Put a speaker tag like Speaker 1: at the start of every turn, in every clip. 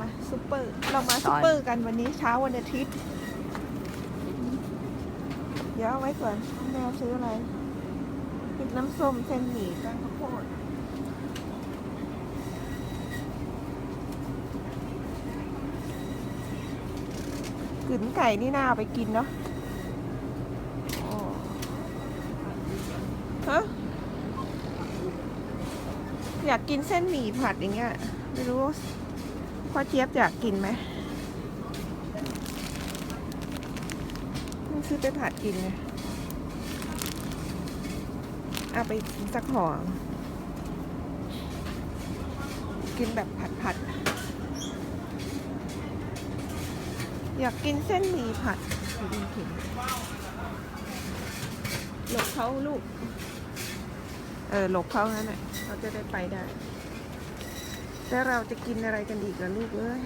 Speaker 1: มาซูเปอร์เรามาซูเปอร์กันวันนี้เช้าวันอาทิตย์ เดี๋ยวเอาไว้ก่อนแม่ซื้ออะไรพริกน้ำส้มเส้นหมี่แป้งข้าวโพดกึ๋นไก่นี่น่าเอาไปกินเนาะอ๋อฮะอยากกินเส้นหมี่ผัดอย่างเงี้ยไม่รู้ พ่อเจี๊ยบอยากกินไหมต้องซื้อไปผัดกินไงเอาไปสักห่อกินแบบผัดผัดๆอยากกินเส้นหมี่ผัดกินถึงหลบเขาลูก เออหลบเขางั้นแหละเราจะได้ไปได้ แล้วเราจะกินอะไรกันอีกล่ะลูกเอ้ย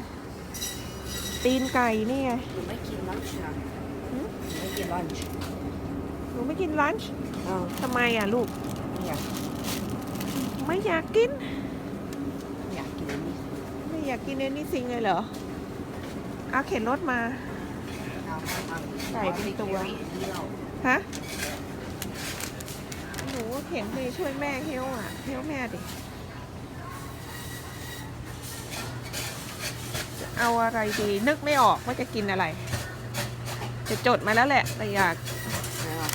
Speaker 1: ตีนไก่นี่ไง
Speaker 2: หนูไม่กินลันช์นะ
Speaker 1: หืม
Speaker 2: หนูไม่กินลันช์
Speaker 1: หนูไม่กินลันช์
Speaker 2: อ้าว
Speaker 1: ทำไมอะลูก
Speaker 2: ไม่อยาก
Speaker 1: ไม่อยากกิน
Speaker 2: ไม่อยากกินอันนี้
Speaker 1: ไม่อยากกินเอนี่สิงเลยเหรอเอาเข็นรถมา
Speaker 2: เอาเอาเอา
Speaker 1: ไก่เป็นตัว
Speaker 2: อันนี้เรา
Speaker 1: ฮะหนูเข็นไปช่วยแม่เฮลอะเฮลแม่ดิ จะ เอาอะไรดี นึกไม่ออกว่าจะกินอะไร จะจดมาแล้วแหละ แต่อยาก
Speaker 2: ไม่เอา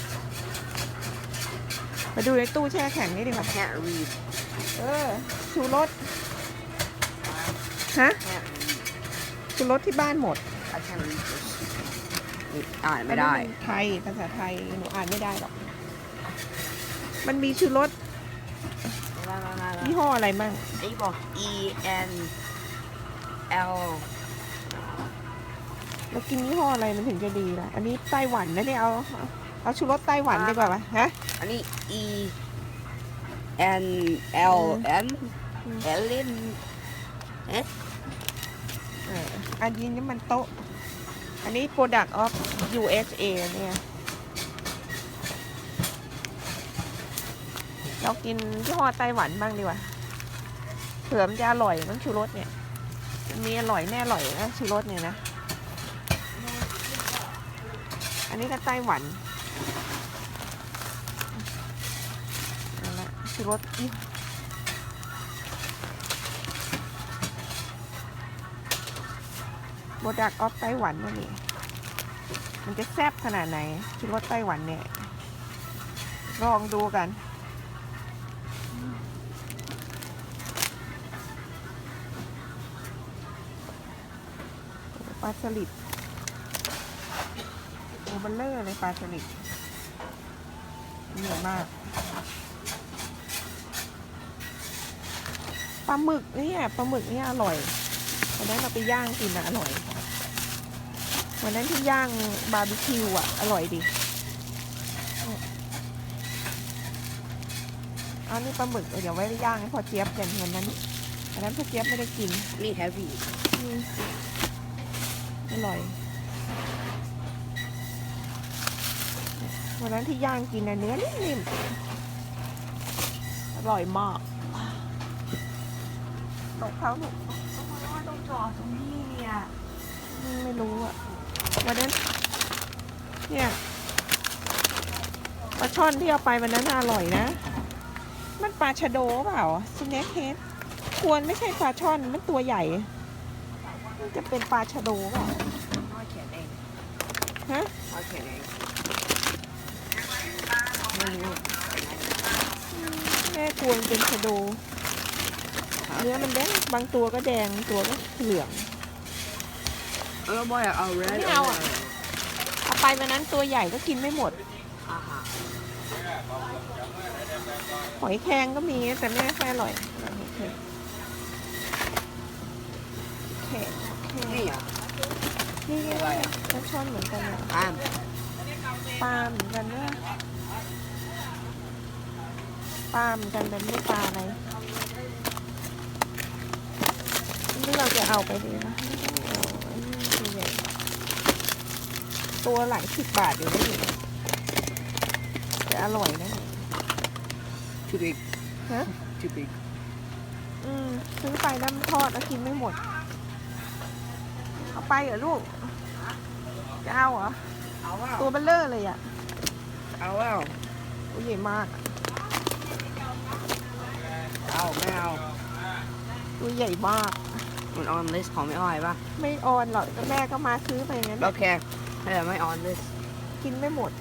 Speaker 1: มาดูในตู้แช่แข็งนี่ดีกว่า
Speaker 2: can't read
Speaker 1: เออชูรสฮะ
Speaker 2: can't read
Speaker 1: ชูรสที่บ้านหมด
Speaker 2: I can't read this นี่อ่านไม่ได้
Speaker 1: อันนี้นไทยภาษาไทยหนูอ่านไม่ได้หรอก มันมีชูรส
Speaker 2: มามามามา
Speaker 1: ยี่ห้ออะไรมั่ง
Speaker 2: ไอ้บอก E N L
Speaker 1: แล้วกินยี่ห้ออะไรมันถึงจะดีล่ะ อันนี้ไต้หวันนะเนี่ยเอา เอาชูรสไต้หวันดีกว่าปะฮะ
Speaker 2: อันนี้ E N L M
Speaker 1: อืม
Speaker 2: เอลิน
Speaker 1: เอออันนี้นี่มันโต๊ะ อันนี้ product of USA เนี่ย เรากินยี่ห้อไต้หวันบ้างดีกว่า เผื่อมันจะอร่อยมันชูรสเนี่ยมันมีอร่อยแน่อร่อยนะชูรสเนี่ยนะ อันนี้ก็ไต้หวันเอาละชูรสอีโบดักออฟไต้หวันนั่นนี่มันจะแซ่บขนาดไหนชูรสไต้หวันเนี่ย ลองดูกันปลาสลิด โอเบลเลอร์เลยปลาสลิดเหนื่อยมากปลาหมึกเนี่ยปลาหมึกเนี่ยอร่อยวันนั้นเราไปย่างกินอะอร่อยวันนั้นที่ย่างบาร์บีคิวอะอร่อยดีเอานี่ปลาหมึกเดี๋ยวไว้ย่างให้พอเจี๊ยบกันวันนั้นวันนั้นพอเจี๊ยบไม่ได้กิน
Speaker 2: นี่ heavy
Speaker 1: อืมอร่อย วันนั้นที่ย่างกินอะเนื้อนิ่มๆอร่อยมากตกเขาถูก
Speaker 2: ต้องจอดตรงนี้เนี่ย
Speaker 1: ไม่รู้อะวันนั้นเนี่ยปลาช่อนที่เอาไปวันนั้นอร่อยนะ มันปลาชะโดเปล่าสเน็กเฮดควรไม่ใช่ปลาช่อนมันตัวใหญ่มันจะเป็นปลาชะโดเปล่า
Speaker 2: พ่อเขียนเอง
Speaker 1: ฮะ
Speaker 2: ไม่รู้
Speaker 1: แม่กลัวมันเป็นชะโดเนื้อมันแดงบางตัวก็แดงตัวก็เหลือง
Speaker 2: เออบอยเอา red
Speaker 1: ไม่เอาอะ เอาไปวันนั้นตัวใหญ่ก็กินไม่หมด
Speaker 2: อ่าฮะ
Speaker 1: หอยแครงก็มีแต่ไม่ค่อยอร่อยโอเคโอเคโอเค
Speaker 2: นี่อะ
Speaker 1: นี่นี่ปลาช่อนเหมือนกันอะ
Speaker 2: อ่าน
Speaker 1: ปลาเหมือนกันด้วย ปลาเหมือนกันแต่ไม่รู้ปลาอะไรนี่เราจะเอาไปดีนะเอาอันนี้ตัวใหญ่ตัวหลายสิบบาทอยู่ได้อยู่แต่อร่อยนะ
Speaker 2: too big
Speaker 1: ฮะ
Speaker 2: too big
Speaker 1: อืมซื้อไปแล้วมันทอดแล้วกินไม่หมดไปเหรอลูก จะเอาเหรอ
Speaker 2: เอาเปล่า
Speaker 1: ตัวเบลเลอร์เลยอะ
Speaker 2: เอาเปล่า
Speaker 1: ตัวใหญ่มาก
Speaker 2: เอาไม่เอา
Speaker 1: ตัวใหญ่มาก
Speaker 2: มันออนลิสของไม่อ้อยป่ะ
Speaker 1: ไม่ออนหรอกแม่ก็มาซื้อไปงั้น
Speaker 2: โอเคแต่ไม่ออนลิส
Speaker 1: กินไม่หมด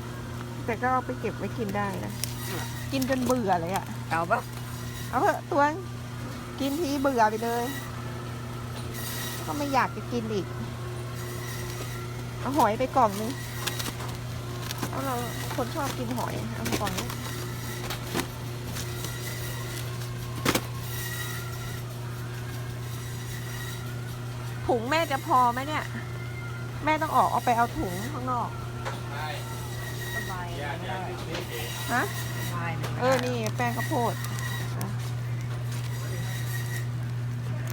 Speaker 1: แต่ก็เอาไปเก็บไว้กินได้นะ กินจนเบื่อเลยอะ
Speaker 2: เอาป่ะ
Speaker 1: เอาเถอะตัวงกินทีเบื่อไปเลย ก็ไม่อยากจะกินอีกเอาหอยไปกล่องนึงเอาเราคนชอบกินหอยเอามากล่องนึ ถุงแม่จะพอไหมเนี่ย แม่ต้องออกเอาไปเอาถุงข้างนอก
Speaker 2: สบายไม่ไฮะ
Speaker 1: เออ นี่แป้งข้าวโพดอะ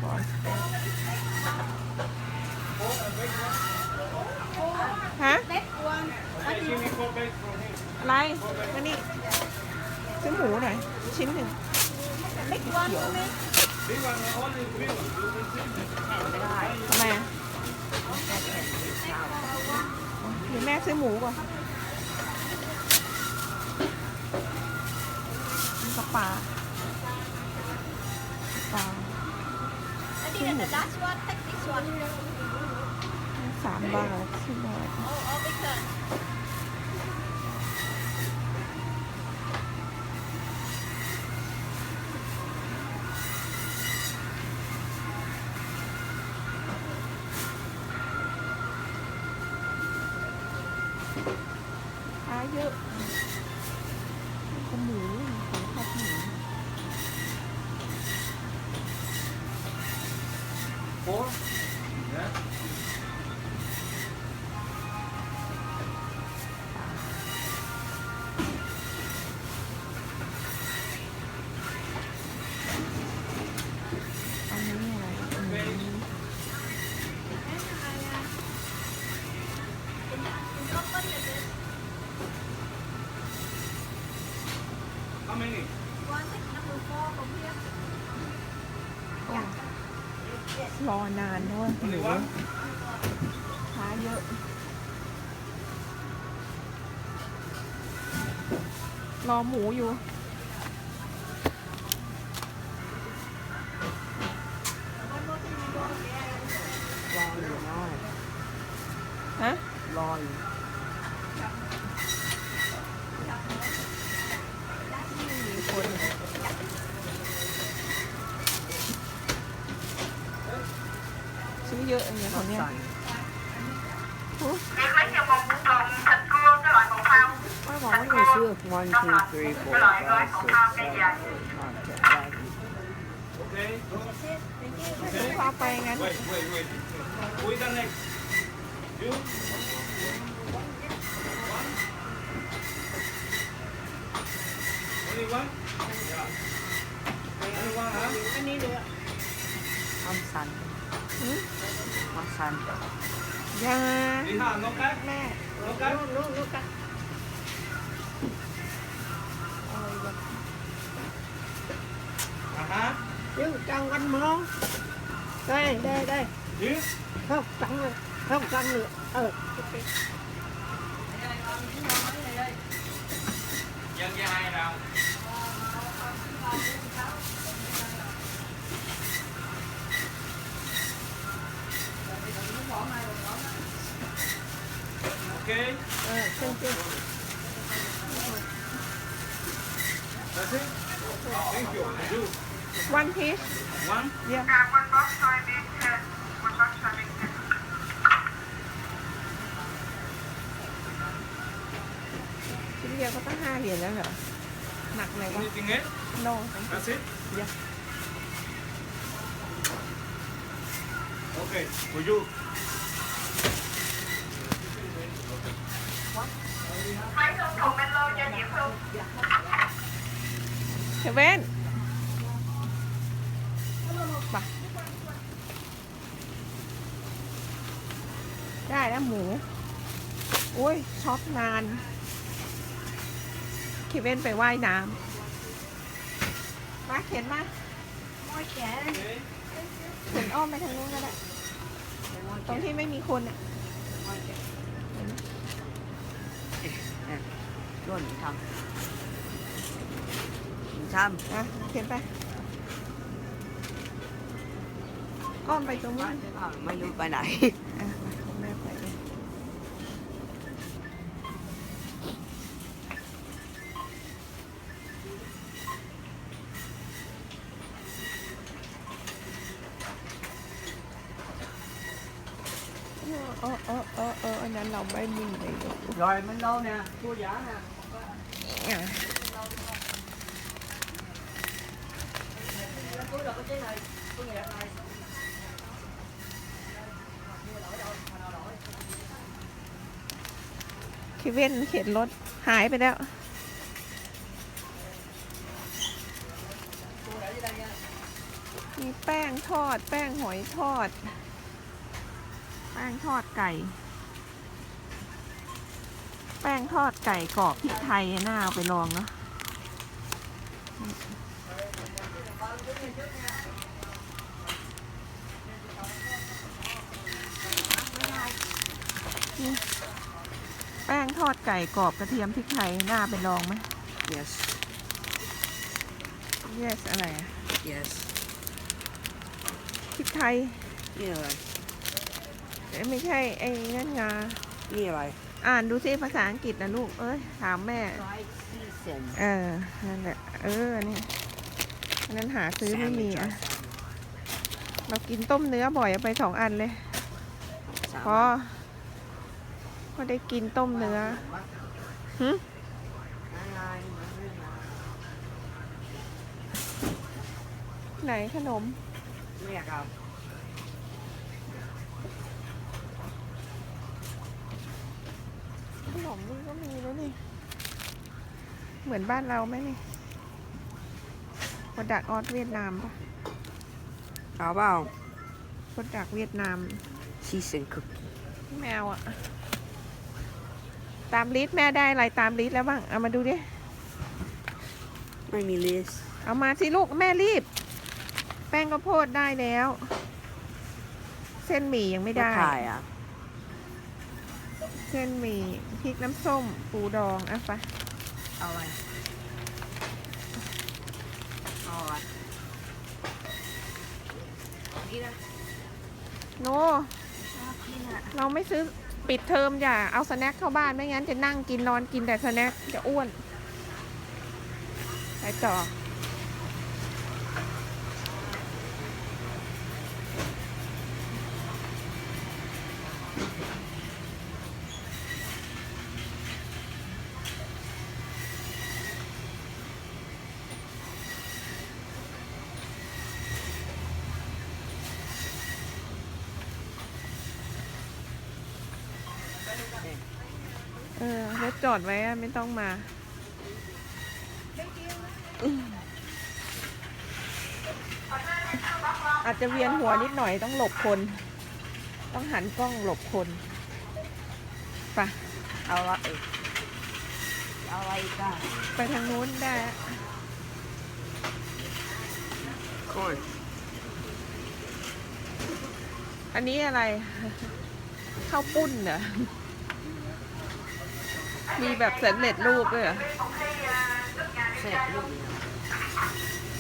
Speaker 1: ก่อนฮะอะไรมานี่ซื้อหมูหน่อย ชิ้นหนึ่งไม่เขียว
Speaker 2: ไม่ได้
Speaker 1: ทำไมอะเดี๋ยวแม่ซื้อหมูก่อนนี่กับปลาปลา
Speaker 3: I think the last one, take this one.
Speaker 1: สามบาทสี่บาท อนานด้วยช้าเยอะ รอหมูอยู่
Speaker 2: รออยู่น้อย
Speaker 1: ฮะ
Speaker 2: รออยู่
Speaker 1: มีคน ซื้อเยอะอย่างเงี้ยเขาเนี่ย
Speaker 2: สั่น
Speaker 1: ว่าบอกว่า
Speaker 2: ไม่ซื้อ one two three four five six seven eight nine ten eleven
Speaker 4: Okay.
Speaker 1: ซื้อเขาเอาไปงั้น
Speaker 4: Wait, wait, wait. Who is the next? You? One? Only one? Yeah. Only one, huh?
Speaker 2: ความสั่น
Speaker 1: หืม
Speaker 2: ความสั่น
Speaker 1: อยา
Speaker 4: Liha, no cut?
Speaker 1: แม่
Speaker 4: No cut?
Speaker 1: ลูกลูกกันเอาแบบ
Speaker 4: Uh-huh.
Speaker 5: chứ trong anh món đây đây đây
Speaker 4: You?
Speaker 5: không trắng nữa không trắng nữa ờ
Speaker 4: Dân gia hai nào? Okay,
Speaker 5: ờ chân chân
Speaker 4: that's it. Thank you. You.
Speaker 1: one piece
Speaker 4: One?
Speaker 1: yeah ชิ้นเดียวก็ตั้งห้าเหรียญแล้วเหรอหนักไหมวะ
Speaker 4: Anything else?
Speaker 1: no
Speaker 4: That's it?
Speaker 1: Yeah.
Speaker 4: Okay, for you.
Speaker 1: เซเว่นไปได้แล้วหมู อุ้ยช็อปนานเคเว่นไปว่ายน้ำมาเข็นมา
Speaker 3: More chén.
Speaker 4: Okay.
Speaker 1: เข็นอ้อมไปทางนู้นก็ได้ ตรงที่ไม่มีคนอะ
Speaker 2: ร่วนทำท
Speaker 1: อะเขียนไปอ้อมไปตรงนู้นำ
Speaker 2: ไม่รู้ไปไหน
Speaker 1: อะมาแม่ไปเองเออเออเออเออเอออันนั้นเราไม่มีเลยลูก
Speaker 2: rồi mình đâu nè cô giả nè
Speaker 1: อะ
Speaker 2: cô là cái này cô này này
Speaker 1: คิเว่นเข็นรถ หายไปแล้วมีแป้งทอด แป้งหอยทอด แป้งทอดไก่ แป้งทอดไก่กรอบพริกไทยน่าเอาไปลองเนาะนี่แป้งทอดไก่กรอบกระเทียมพริกไทยน่าไปลองไหม
Speaker 2: yes
Speaker 1: yes อะไรอะ
Speaker 2: yes
Speaker 1: พริกไทย
Speaker 2: นี่อะไร
Speaker 1: เอ้ยไม่ใช่ไอ้นั่นงา
Speaker 2: นี่อะไร
Speaker 1: อ่านดูซิภาษาอังกฤษนะลูก เอ้ย ถามแม่
Speaker 2: fried season
Speaker 1: เออ นั่นแหละ เออ นี่อันนั้นหาซื้อไม่มีอะ เรากินต้มเนื้อบ่อยเอาไปสองอันเลย พอพอได้กินต้มเนื้อหึไหนขนม
Speaker 2: ไม่อยากเอา
Speaker 1: ขน มนี่ก็มีแล้วนี่ เหมือนบ้านเราไหมนี่โปรดักออสเวียดนามปะ
Speaker 2: เอาเปล่า
Speaker 1: โปรดักเวียดนาม
Speaker 2: season cookie
Speaker 1: แมวอะตามลิสต์แม่ได้อะไรตามลิสต์แล้วบ้าง เอามาดูดิ
Speaker 2: ไม่มีลิส
Speaker 1: เอามาสิลูกแม่รีบ แป้งข้าวโพดได้แล้ว เส้นหมี่ยังไม่ได้
Speaker 2: ถ่ายอะ
Speaker 1: เส้นหมี่พริกน้ำส้มปูดองอะไป
Speaker 2: เอาอะไรเอาอะไรนี่นะ
Speaker 1: โน
Speaker 2: ชอบกินอะ
Speaker 1: เราไม่ซื้อปิดเทอมอย่าเอาสแน็คเข้าบ้านไม่งั้นจะนั่งกินนอนกินแต่สแน็คจะอ้วน ไปต่อเอ อรถจอดไว้อะไม่ต้องมาอืมอาจจะเวียนหัวนิดหน่อยต้องหลบคน ต้องหันกล้องหลบคนไปะ
Speaker 2: เอาอะไรเอาอะไรกัน
Speaker 1: ไปทางนู้นได้
Speaker 2: corn
Speaker 1: อันนี้อะไร ข้าวปุ้นเหรอ มีแบบสำเร็จรูปด้วยเหรอ
Speaker 2: เสร็จลูกเนี่ย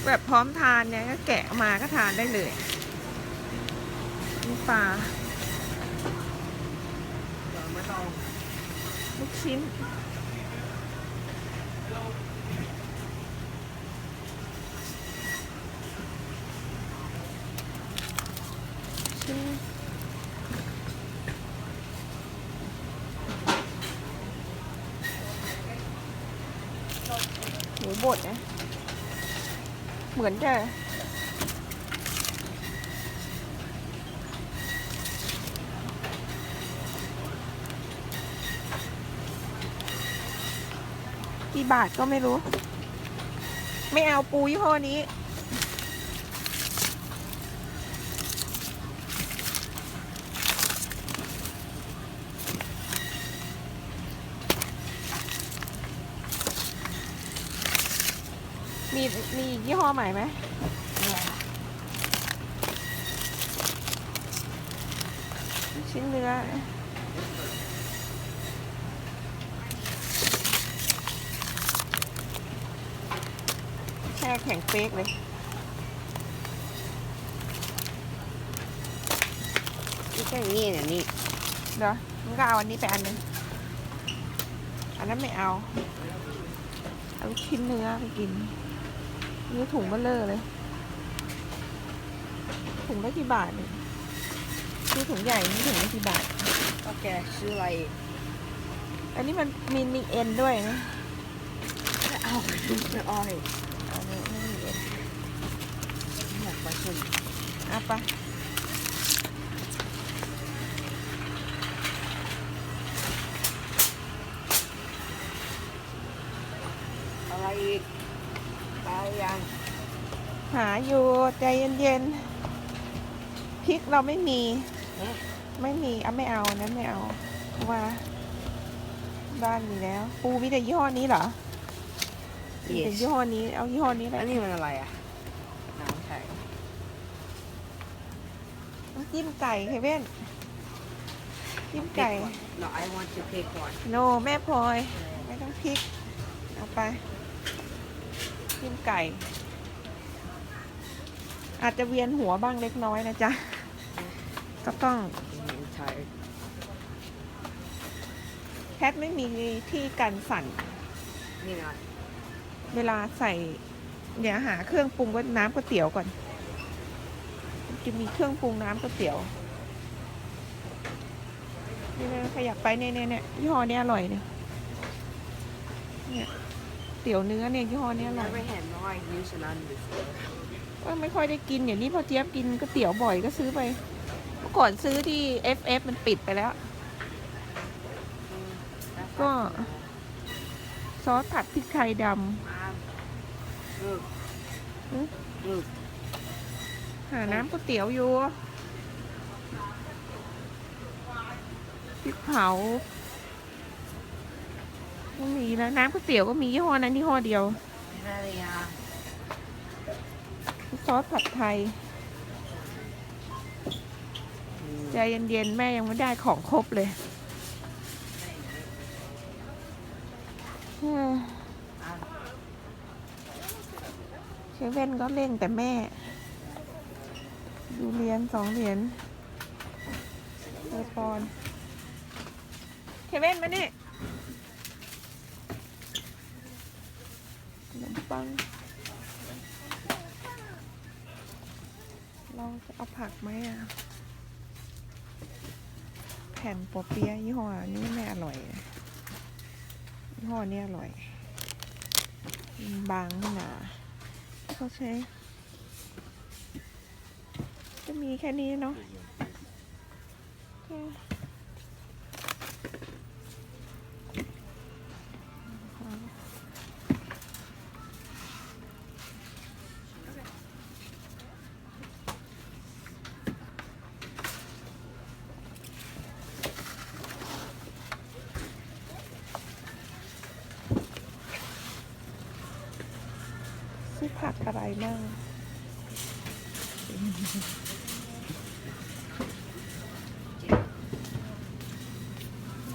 Speaker 1: แบบพร้อมทานเนี่ยก็แกะมาก็ทานได้เลยมีปลา
Speaker 2: เราไม่ต้อง
Speaker 1: ลูกชิ้น ชิ้นหมูบดนะ เหมือนจะกี่บาทก็ไม่รู้ ไม่เอาปูยี่ห้อนี้ มีมียี่ห้อใหม่ไหม
Speaker 2: น
Speaker 1: ชิ้นเนื้อแช่แข็งเป๊กเลย
Speaker 2: ไม่ใช่นี่เนี่ยนี่
Speaker 1: เดี๋ยวมันก็เอาอันนี้ไปอันหนึง อันนั้นไม่เอา เอาลูกชิ้นเนื้อไปกิน นี่ถุงเบลเลอร์เลย ถุงละกี่บาทเนี่ยซื้อถุงใหญ่นี่ถุงละกี่บาท
Speaker 2: โอเคซื้ออะไร
Speaker 1: อันนี้มันมีมีเอ็นด้วยนะ
Speaker 2: เอาไม่อ้อย
Speaker 1: อันนี้ไม่มีเอ็น
Speaker 2: อยากไปชม
Speaker 1: เอาไป
Speaker 2: อะไรอีก ไปยัง
Speaker 1: หาอยู่ใจเย็นๆพริกเราไม่มี ไม่มีอะไม่เอานั้นไม่เอาเพราะว่า บ้านมีแล้ว ปูมีแต่ยี่ห้อนี้เหรอมีแต่
Speaker 2: Yes
Speaker 1: ยี่ห้อนี้เอายี่ห้อนี้แห
Speaker 2: อั
Speaker 1: ละ
Speaker 2: นนี้มันอะไรอะน้ำแข็ง
Speaker 1: น้ำจิ้มไก่เคเว่นจิ้มไก่
Speaker 2: Pick one. No I want to pick one
Speaker 1: โนแม่พลอยไม่ต้องพริกเอาไป จิ้มไก่ อาจจะเวียนหัวบ้างเล็กน้อยนะจ๊ะ ก็ต้องแคทไม่มีที่กันสั่น
Speaker 2: นี่นะ
Speaker 1: เวลาใส่เดี๋ยวหาเครื่องปรุงก็น้ำก๋วยเตี๋ยวก่อน จะมีเครื่องปรุงน้ำก๋วยเตี๋ยวนี่นะขยับไปเนี่ยเนี่ยเนี่ยยี่ห้อเนี้ยอร่อยเนี่ยเนี่ย เตี๋ยวเนื้อเนี่ยยี่ห้อเนี้ยอร่อย
Speaker 2: Never had no use an un before
Speaker 1: ก็ไม่ค่อยได้กินอย่างนี้พอเจี๊ยบกินก๋วยเตี๋ยวบ่อยก็ซื้อไปเมื่อก่อนซื้อที่ FF มันปิดไปแล้ว ก็ ซอสผัดพริกไทยด
Speaker 2: ลูก
Speaker 1: หือ
Speaker 2: ลูกำ
Speaker 1: หาน้ำก๋วยเตี๋ยวอยู่พริกเผา ไม่มีแล้วน้ำก๋วยเตี๋ยวก็มียี่ห้อนั้นยี่ห้อเดียวซอสผัดไทยใจเย็นๆแม่ยังไม่ได้ของครบเลยเฮ้ยเชฟเว่นก็เล่นแต่แม่ ดูเหรียญสองเหรียญเออปอนเคเว่นมานี่ขนม ปังเราจะเอาผักไหมอะ แผ่นปอเปี๊ยะยี่ห้อนี้ไม่อร่อยนะยี่ห้อนี้อร่อย บางไม่หนาเขาใช้จะมีแค่นี้เนาะ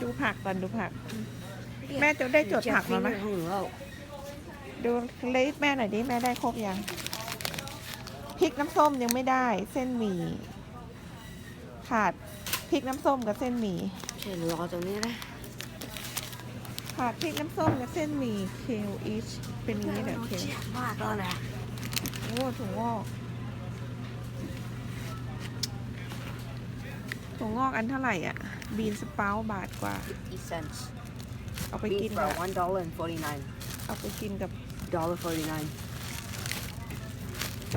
Speaker 1: ดูผักก่อนดูผัก แม่จะได้จดผักมาไหม
Speaker 2: ของเรา
Speaker 1: ดูเลสแม่หน่อยดิแม่ได้ครบยังพริกน้ำส้มยังไม่ได้ เส้นหมี่ขาดพริกน้ำส้มกับเส้นหมี่
Speaker 2: เชิญรอตรงนี้นะ
Speaker 1: ขาดพริกน้ำส้มกับเส้นหมี่เคลอิชเป็นอย่างนี้เหรอเคล
Speaker 2: เจ็บมากแล้วนะ
Speaker 1: โอ้ถั่วงอกถั่วงอกอันเท่าไหร่อะ บีนสเปาบาทกว่า
Speaker 2: 50 cents
Speaker 1: เอาไปกิน
Speaker 2: Beef
Speaker 1: กั
Speaker 2: for
Speaker 1: บ
Speaker 2: one dollar and forty nine
Speaker 1: เอาไปกินกับ
Speaker 2: dollar forty nine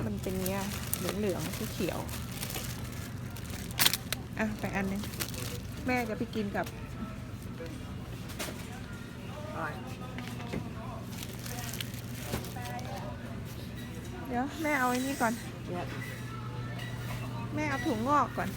Speaker 1: มันเป็นเงี้ยเหลืองเหลืองๆเขียวๆอะไปอันนึงแม่จะไปกินกับเดี๋ยวแม่เอาไอ้นี่ก่อน
Speaker 2: Yep
Speaker 1: แม่เอาถุงงอกก่อน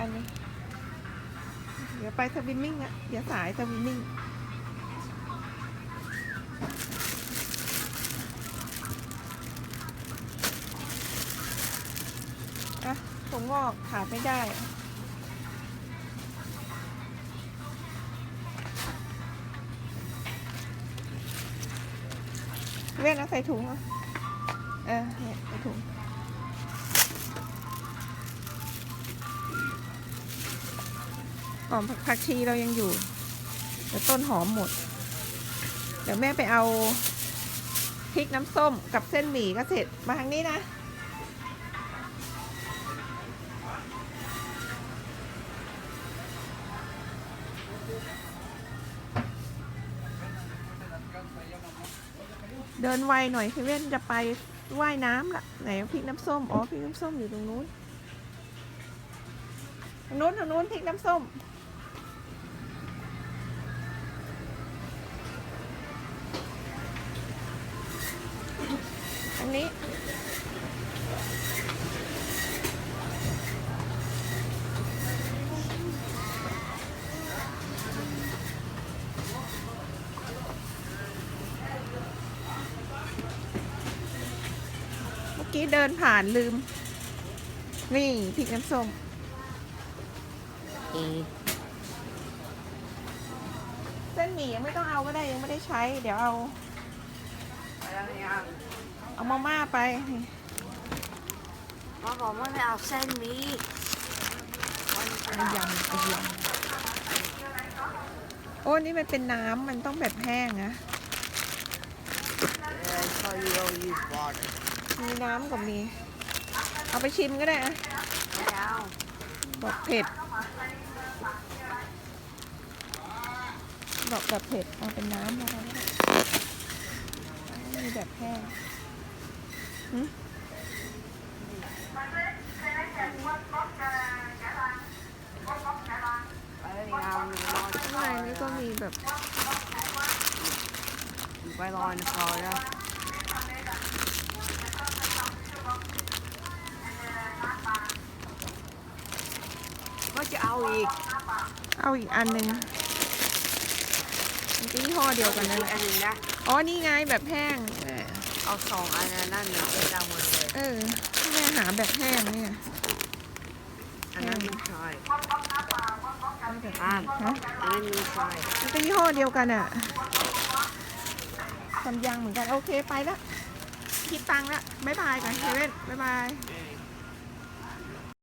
Speaker 1: อันนี้ เดี๋ยวไปสวิมมิ่งอะเดี๋ยวสายสวิมมิ่งอะผมงอกขาดไม่ได้เว้นเอาใส่ถุงอะเออเนี่ยใส่ถุง หอมผักชีเรายังอยู่แต่ต้นหอมหมด เดี๋ยวแม่ไปเอาพริกน้ำส้มกับเส้นหมี่ก็เสร็จมาทางนี้นะ เดินไวหน่อยคือเว้นจะไปว่ายน้ำละไหนพริกน้ำส้ม อ๋อพริกน้ำส้มอยู่ตรงนู้นทางนู้นทางนู้นพริกน้ำส้ม เมื่อกี้เดินผ่านลืม นี่พริกน้ำส้ม
Speaker 2: เอ
Speaker 1: เส้นหมี่ยังไม่ต้องเอาก็ได้ยังไม่ได้ใช้ เดี๋ยวเอา
Speaker 2: ไปแล้วยัง
Speaker 1: เอามาม่าไป
Speaker 2: พ่อบอกว่าไม่เอาเส้นหมี
Speaker 1: เอายำเอายำโอ้นี่มันเป็นน้ำมันต้องแบบแห้งนะ
Speaker 2: เออ so you don't use water
Speaker 1: มีน้ำกับมี เอาไปชิมก็ได้อะ
Speaker 2: ไม่เอา
Speaker 1: บอกเผ็ด บอกแบบเผ็ด เอาเป็นน้ำมาก็ได้มีแบบแห้งหึ
Speaker 2: ไปแล้วยังหนูนอน
Speaker 1: ข้างในนี่ก็มีแบบ
Speaker 2: หนูไปรอในคอแล้วก็จะ เอาอีก
Speaker 1: เอาอีกอันหนึ่งมันเป็นยี่ห้อเดียวกันนั่นแห
Speaker 2: อั
Speaker 1: ละ
Speaker 2: นหนึ่งนะ
Speaker 1: อ๋อ นี่ไงแบบแห้งเออ
Speaker 2: เอาสองอันนั้นนั่นหนึ่งเป็นดาวหมดเลย
Speaker 1: เออแม่หาแบบแห้งเนี่ย
Speaker 2: อันนั้นไม่ใช่
Speaker 1: เอาแบบ
Speaker 2: อ่า
Speaker 1: ฮะ
Speaker 2: อันนั้นไม่ใช่
Speaker 1: มันเป็นยี่ห้อเดียวกันอะทำยางเหมือนกัน โอเคไปละคิดตังค์ละบ๊ายบายกันเซเว่นบ๊ายบาย
Speaker 4: เอ